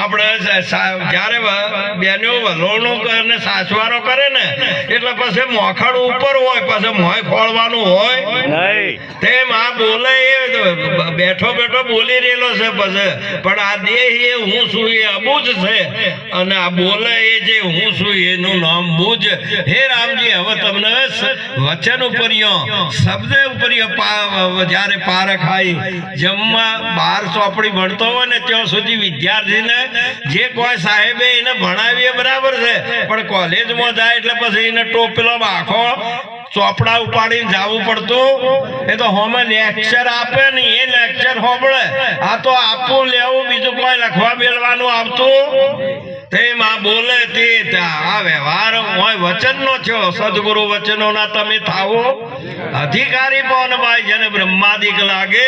આપણે જ્યારે બેનો વલોણું અને સાસવારો કરે ને એટલે પછી મોખડ ઉપર હોય પછી મોય ફોડવાનું હોય. તેમ આ બોલે એ બેઠો બેઠો બોલી રહેલો છે પછી. પણ આ દેહ એ હું છું એ અબુજ છે. અને આ બોલે એ જે હું છું એનું નામ બુજ. હે રામજી હવે તમને વચન ઉપરિયો. શબ્દ ઉપરિયો. જ્યારે પારખ આવી જમવા બાર ચોપડી ભણતો હોય ને ત્યાં સુધી વિદ્યાર્થીને જે કોઈ સાહેબે એને ભણાવીએ બરાબર છે. પણ કોલેજમાં જાય એટલે પછી એને ટોપેલો આખો ચોપડા ઉપાડીને જવું પડતું. એ તો હોમે લેક્ચર આપે ને એ લેક્ચર હોબળે આ તો આપવું લેવું, બીજું કોઈ લખવા મેળવાનું આવતું. તેમાં બોલે તે આ વ્યવહાર હોય વચનનો છો સદગુરુ વચનોના તમે થાવો. અધિકારી પણ ભાઈ જેને બ્રહ્માદિક લાગે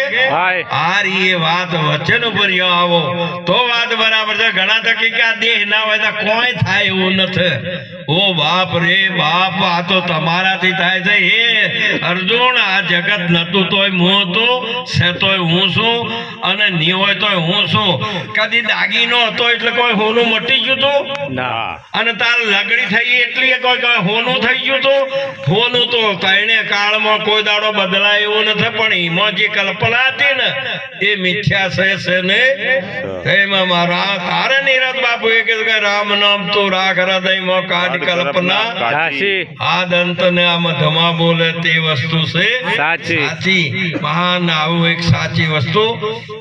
હારી એ વાત વચન ઉપર આવો. તો વાત બરાબર છે. ઘણા તકી કે આ દેહ ના હોય તો કોઈ થાય એવું નથી. ઓ બાપ રે બાપ આ તો તમારાથી થાય છે. હે અર્જુન આ જગત નતું તોય હું હતો છે તોય હું છું અને ની હોય તોય હું છું. કદી દાગીનો હતો એટલે કોઈ હોનું મટી ગયું તું? ના. અને તાર લગડી થઈ એટલી કોઈ કોઈ હોનું થઈ ગયું તો? હોનું તો કઈને કાળમાં કોઈ દાડો બદલાય એવું નથી પણ એમાં જે કલ્પના હતી ને એ મિથ્યા છે છે ને? એમાં મારા તારે નિરત બાપુ એ કીધું કે રામ નામ તું રાખ હૃદયમાં કાઢ કલ્પના. સાચી. આ દંત ને આમાં ધમા બોલે તે વસ્તુ છે. સાચી. સાચી. મહાન આવું એક સાચી વસ્તુ.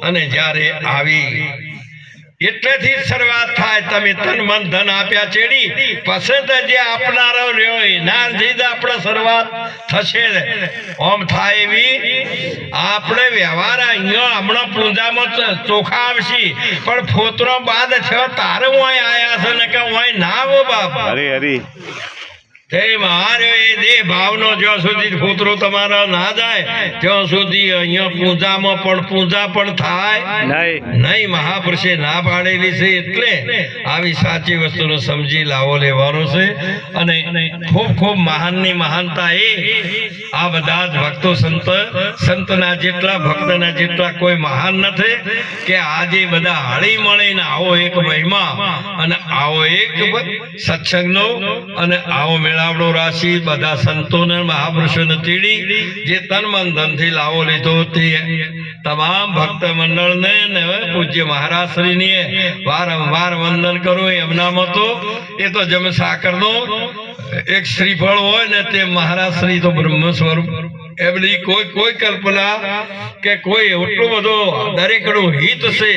અને જ્યારે આવી એટલેથી શરૂઆત થાય, તમે તન મન ધન આપ્યા ચેડી. પસંદ જે આપનારો રહ્યો એના લીધે જ આપણે શરૂઆત થશે. ઓમ થાય એવી. આપણે વ્યવહાર અહીંયા હમણાં પૂંજામાં ચોખા આવશે. પણ ફોતરો બાદ છે, તારે હું અહીં આવ્યા છે ને કે હું ના આવો બાપ? હરી હરી. તે ભાવનો જ્યાં સુધી પુત્રો તમારા ના જાય ત્યાં સુધી અહીંયા પૂજામાં પણ પૂજા પણ થાય. નહીં. મહાપુરુષે ના પાડેલી છે એટલે આવી સાચી વસ્તુનો સમજી લાવો લેવાનો છે. અને ખૂબ ખૂબ મહાનની મહાનતા એ આ બધા જ ભક્તો સંત સંતના જેટલા ભક્તના જેટલા કોઈ મહાન નથી કે આજે બધા હળી મળીને આવો એક મહિમા અને આવો એક સત્સંગનો અને આવો મેળાવડો રાશિ, બધા સંતોને, મહાપુરુષોને તીડી જે તન મન ધનથી લાવો લીધો તે. તમામ ભક્ત મંડળને ને પૂજ્ય મહારાજશ્રીને વારંવાર વંદન કરું એમનામાં તો એ તો જમ સાકરનો એક શ્રીફળ હોય ને તે મહારાજશ્રી તો બ્રહ્મ સ્વરૂપ. એમની કોઈ કોઈ કલ્પના કે કોઈ એટલું બધો દરેકનું હિત છે.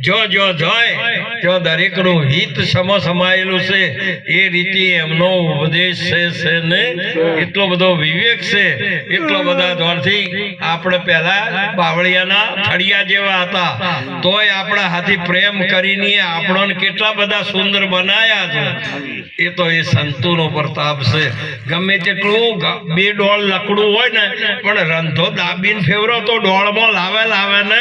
જો જો જાય, ત્યાં દરેકનું હિત સમ સમાયેલું છે. એ રીતે એમનો ઉપદેશ છે છે ને? એટલો બધો વિવેક છે. એટલો બધા દોરથી આપણે પહેલા બાવળિયાના થળિયા જેવા હતા. તોય આપણા હાથી પ્રેમ કરીને આપણને કેટલા બધા સુંદર બનાયા છે. એ તો એ સંતોનો પ્રતાપ છે. ગમે તેટલું બે ડોલ લકડું હોય ને પણ રંધો દાબીન ફેવરો તો ડોળમાં લાવે લાવે ને?